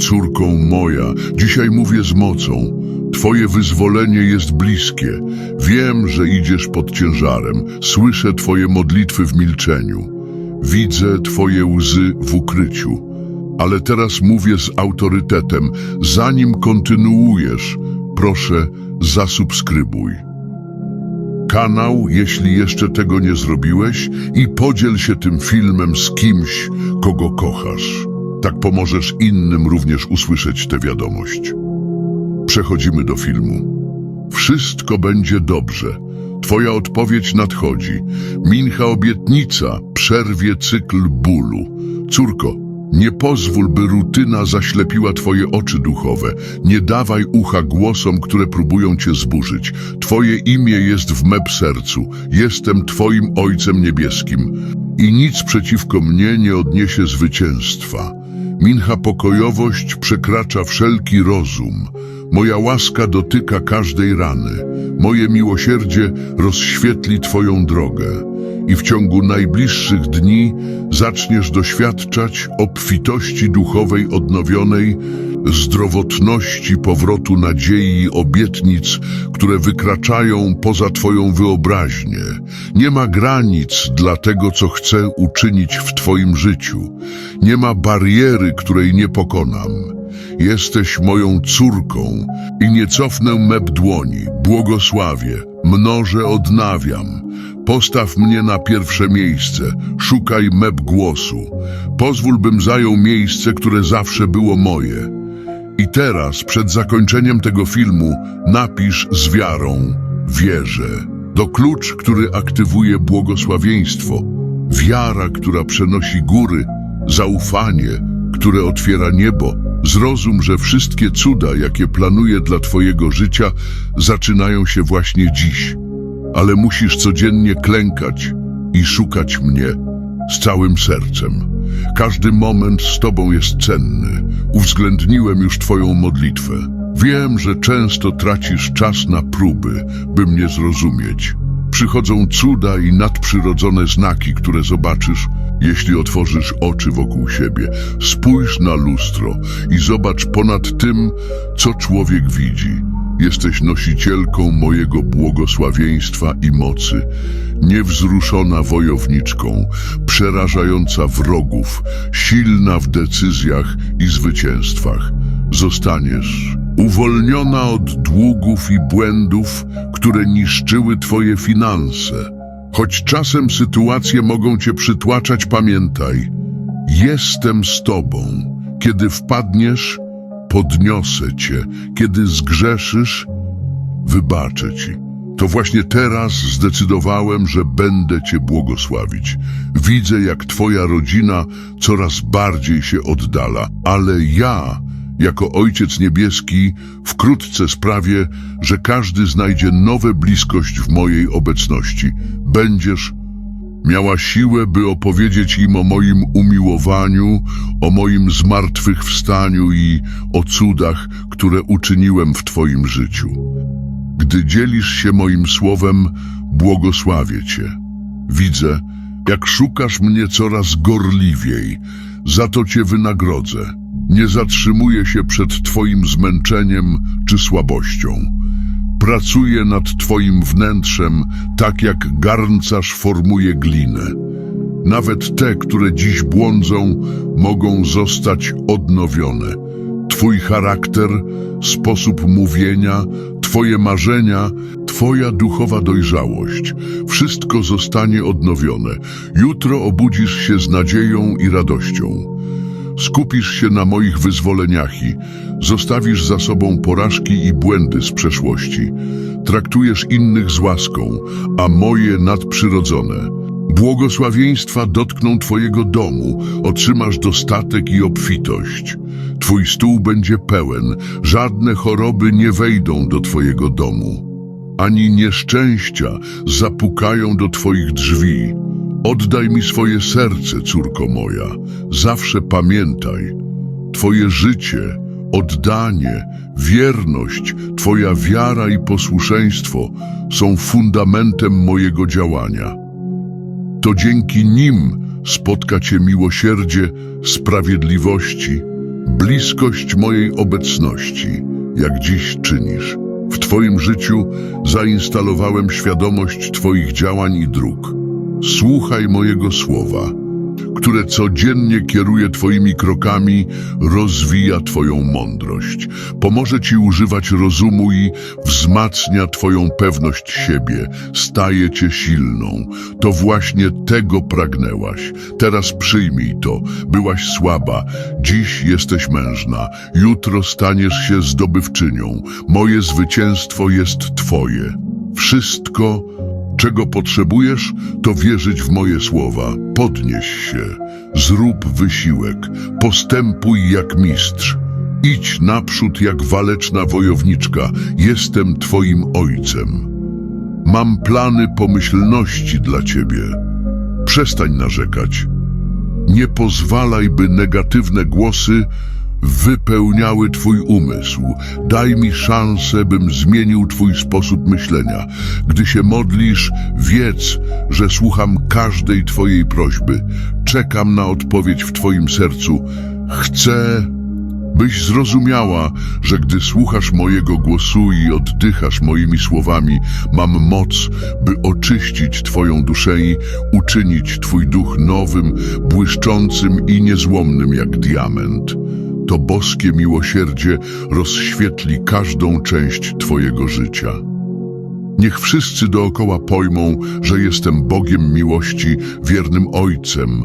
Córką moja, dzisiaj mówię z mocą. Twoje wyzwolenie jest bliskie. Wiem, że idziesz pod ciężarem. Słyszę Twoje modlitwy w milczeniu. Widzę Twoje łzy w ukryciu. Ale teraz mówię z autorytetem. Zanim kontynuujesz, proszę zasubskrybuj kanał, jeśli jeszcze tego nie zrobiłeś, i podziel się tym filmem z kimś, kogo kochasz. Tak pomożesz innym również usłyszeć tę wiadomość. Przechodzimy do filmu. Wszystko będzie dobrze. Twoja odpowiedź nadchodzi. Mincha obietnica przerwie cykl bólu. Córko, nie pozwól, by rutyna zaślepiła twoje oczy duchowe. Nie dawaj ucha głosom, które próbują cię zburzyć. Twoje imię jest w meb sercu. Jestem twoim Ojcem Niebieskim. I nic przeciwko mnie nie odniesie zwycięstwa. Mincha pokojowość przekracza wszelki rozum. Moja łaska dotyka każdej rany. Moje miłosierdzie rozświetli Twoją drogę. I w ciągu najbliższych dni zaczniesz doświadczać obfitości duchowej odnowionej, zdrowotności powrotu nadziei i obietnic, które wykraczają poza Twoją wyobraźnię. Nie ma granic dla tego, co chcę uczynić w Twoim życiu. Nie ma bariery, której nie pokonam. Jesteś moją córką i nie cofnę meb dłoni. Błogosławię, mnożę, odnawiam. Postaw mnie na pierwsze miejsce, szukaj meb głosu. Pozwól, bym zajął miejsce, które zawsze było moje. I teraz, przed zakończeniem tego filmu, napisz z wiarą, wierzę. To klucz, który aktywuje błogosławieństwo. Wiara, która przenosi góry, zaufanie, które otwiera niebo. Zrozum, że wszystkie cuda, jakie planuję dla Twojego życia, zaczynają się właśnie dziś. Ale musisz codziennie klękać i szukać mnie z całym sercem. Każdy moment z Tobą jest cenny. Uwzględniłem już Twoją modlitwę. Wiem, że często tracisz czas na próby, by mnie zrozumieć. Przychodzą cuda i nadprzyrodzone znaki, które zobaczysz, jeśli otworzysz oczy wokół siebie. Spójrz na lustro i zobacz ponad tym, co człowiek widzi. Jesteś nosicielką mojego błogosławieństwa i mocy, niewzruszona wojowniczką, przerażająca wrogów, silna w decyzjach i zwycięstwach. Zostaniesz uwolniona od długów i błędów, które niszczyły twoje finanse. Choć czasem sytuacje mogą cię przytłaczać, pamiętaj, jestem z tobą. Kiedy wpadniesz, podniosę cię. Kiedy zgrzeszysz, wybaczę ci. To właśnie teraz zdecydowałem, że będę Cię błogosławić. Widzę, jak Twoja rodzina coraz bardziej się oddala, ale ja, jako Ojciec Niebieski, wkrótce sprawię, że każdy znajdzie nowe bliskość w mojej obecności. Będziesz miała siłę, by opowiedzieć im o moim umiłowaniu, o moim zmartwychwstaniu i o cudach, które uczyniłem w Twoim życiu. Gdy dzielisz się moim słowem, błogosławię Cię. Widzę, jak szukasz mnie coraz gorliwiej, za to Cię wynagrodzę. Nie zatrzymuję się przed Twoim zmęczeniem czy słabością. Pracuję nad Twoim wnętrzem, tak jak garncarz formuje glinę. Nawet te, które dziś błądzą, mogą zostać odnowione. Twój charakter, sposób mówienia, Twoje marzenia, Twoja duchowa dojrzałość, wszystko zostanie odnowione. Jutro obudzisz się z nadzieją i radością. Skupisz się na moich wyzwoleniach i zostawisz za sobą porażki i błędy z przeszłości. Traktujesz innych z łaską, a moje nadprzyrodzone. Błogosławieństwa dotkną Twojego domu, otrzymasz dostatek i obfitość. Twój stół będzie pełen, żadne choroby nie wejdą do Twojego domu, ani nieszczęścia zapukają do Twoich drzwi. Oddaj mi swoje serce, córko moja, zawsze pamiętaj, Twoje życie, oddanie, wierność, Twoja wiara i posłuszeństwo są fundamentem mojego działania. To dzięki nim spotka Cię miłosierdzie sprawiedliwości, bliskość mojej obecności, jak dziś czynisz. W Twoim życiu zainstalowałem świadomość Twoich działań i dróg. Słuchaj mojego słowa, które codziennie kieruje Twoimi krokami, rozwija Twoją mądrość, pomoże Ci używać rozumu i wzmacnia Twoją pewność siebie, staje Cię silną. To właśnie tego pragnęłaś. Teraz przyjmij to. Byłaś słaba, dziś jesteś mężna, jutro staniesz się zdobywczynią. Moje zwycięstwo jest Twoje. Wszystko, czego potrzebujesz, to wierzyć w moje słowa. Podnieś się, zrób wysiłek, postępuj jak mistrz. Idź naprzód jak waleczna wojowniczka. Jestem Twoim ojcem. Mam plany pomyślności dla Ciebie. Przestań narzekać. Nie pozwalaj, by negatywne głosy wypełniały Twój umysł. Daj mi szansę, bym zmienił Twój sposób myślenia. Gdy się modlisz, wiedz, że słucham każdej Twojej prośby. Czekam na odpowiedź w Twoim sercu. Chcę, byś zrozumiała, że gdy słuchasz mojego głosu i oddychasz moimi słowami, mam moc, by oczyścić Twoją duszę i uczynić Twój duch nowym, błyszczącym i niezłomnym jak diament. To boskie miłosierdzie rozświetli każdą część Twojego życia. Niech wszyscy dookoła pojmą, że jestem Bogiem miłości, wiernym Ojcem,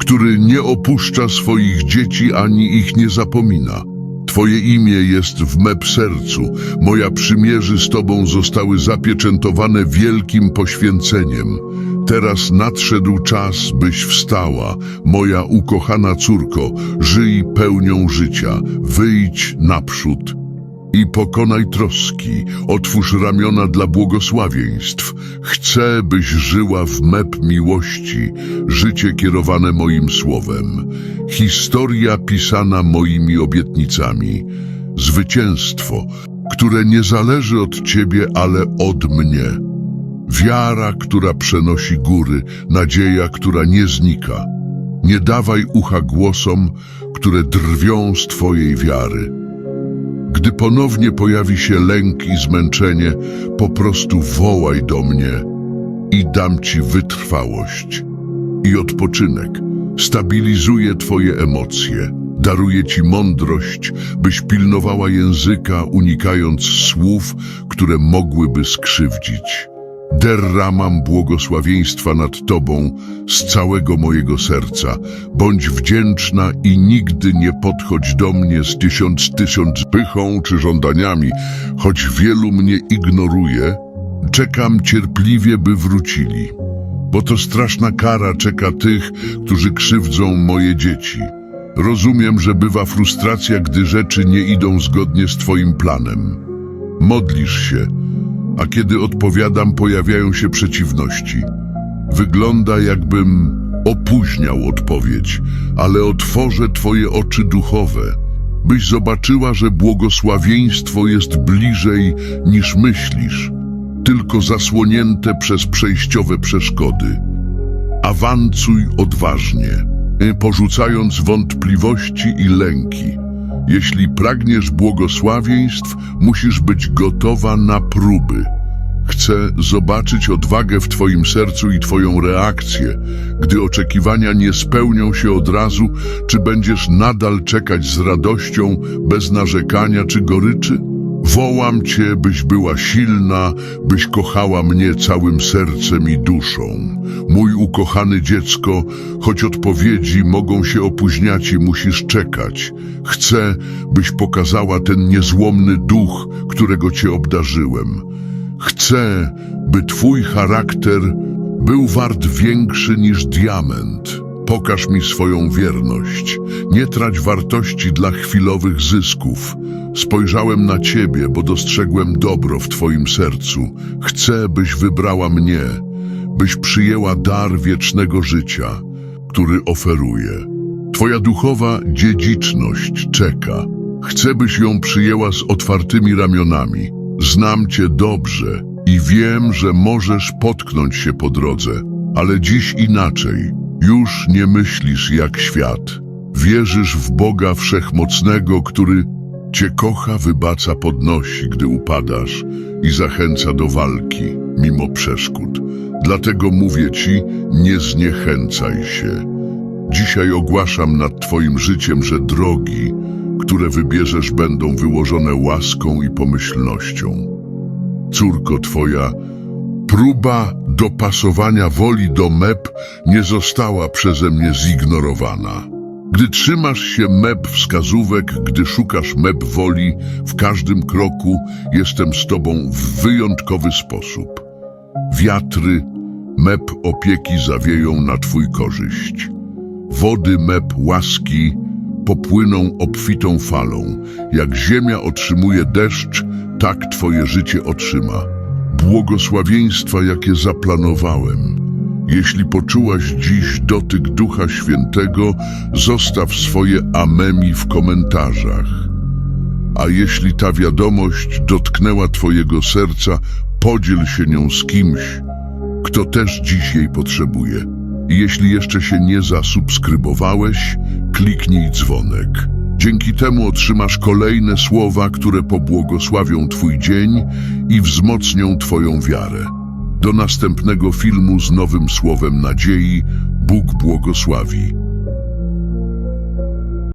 który nie opuszcza swoich dzieci ani ich nie zapomina. Twoje imię jest w mep sercu, moja przymierzy z Tobą zostały zapieczętowane wielkim poświęceniem. Teraz nadszedł czas, byś wstała, moja ukochana córko, żyj pełnią życia, wyjdź naprzód i pokonaj troski, otwórz ramiona dla błogosławieństw. Chcę, byś żyła w mep miłości, życie kierowane moim słowem, historia pisana moimi obietnicami, zwycięstwo, które nie zależy od ciebie, ale od mnie. Wiara, która przenosi góry, nadzieja, która nie znika. Nie dawaj ucha głosom, które drwią z twojej wiary. Gdy ponownie pojawi się lęk i zmęczenie, po prostu wołaj do mnie i dam ci wytrwałość i odpoczynek. Stabilizuję twoje emocje, daruję ci mądrość, byś pilnowała języka, unikając słów, które mogłyby skrzywdzić. Derramam błogosławieństwa nad Tobą z całego mojego serca. Bądź wdzięczna i nigdy nie podchodź do mnie z tysiąc tysiąc pychą czy żądaniami, choć wielu mnie ignoruje, czekam cierpliwie, by wrócili. Bo to straszna kara czeka tych, którzy krzywdzą moje dzieci. Rozumiem, że bywa frustracja, gdy rzeczy nie idą zgodnie z Twoim planem. Modlisz się, a kiedy odpowiadam, pojawiają się przeciwności. Wygląda, jakbym opóźniał odpowiedź, ale otworzę Twoje oczy duchowe, byś zobaczyła, że błogosławieństwo jest bliżej niż myślisz, tylko zasłonięte przez przejściowe przeszkody. Awancuj odważnie, porzucając wątpliwości i lęki. Jeśli pragniesz błogosławieństw, musisz być gotowa na próby. Chcę zobaczyć odwagę w Twoim sercu i Twoją reakcję, gdy oczekiwania nie spełnią się od razu, czy będziesz nadal czekać z radością, bez narzekania czy goryczy? Wołam Cię, byś była silna, byś kochała mnie całym sercem i duszą. Mój ukochany dziecko, choć odpowiedzi mogą się opóźniać i musisz czekać. Chcę, byś pokazała ten niezłomny duch, którego Cię obdarzyłem. Chcę, by Twój charakter był wart większy niż diament. Pokaż mi swoją wierność. Nie trać wartości dla chwilowych zysków. Spojrzałem na Ciebie, bo dostrzegłem dobro w Twoim sercu. Chcę, byś wybrała mnie, byś przyjęła dar wiecznego życia, który oferuję. Twoja duchowa dziedziczność czeka. Chcę, byś ją przyjęła z otwartymi ramionami. Znam Cię dobrze i wiem, że możesz potknąć się po drodze, ale dziś inaczej. Już nie myślisz jak świat. Wierzysz w Boga Wszechmocnego, który Cię kocha, wybaca, podnosi, gdy upadasz i zachęca do walki, mimo przeszkód. Dlatego mówię Ci, nie zniechęcaj się. Dzisiaj ogłaszam nad Twoim życiem, że drogi, które wybierzesz, będą wyłożone łaską i pomyślnością. Córko Twoja, próba dopasowania woli do mep nie została przeze mnie zignorowana. Gdy trzymasz się mep wskazówek, gdy szukasz mep woli, w każdym kroku jestem z Tobą w wyjątkowy sposób. Wiatry mep opieki zawieją na Twój korzyść. Wody mep łaski popłyną obfitą falą. Jak ziemia otrzymuje deszcz, tak Twoje życie otrzyma. Błogosławieństwa, jakie zaplanowałem. Jeśli poczułaś dziś dotyk Ducha Świętego, zostaw swoje amemi w komentarzach. A jeśli ta wiadomość dotknęła Twojego serca, podziel się nią z kimś, kto też dziś jej potrzebuje. Jeśli jeszcze się nie zasubskrybowałeś, kliknij dzwonek. Dzięki temu otrzymasz kolejne słowa, które pobłogosławią Twój dzień i wzmocnią Twoją wiarę. Do następnego filmu z nowym słowem nadziei Bóg błogosławi.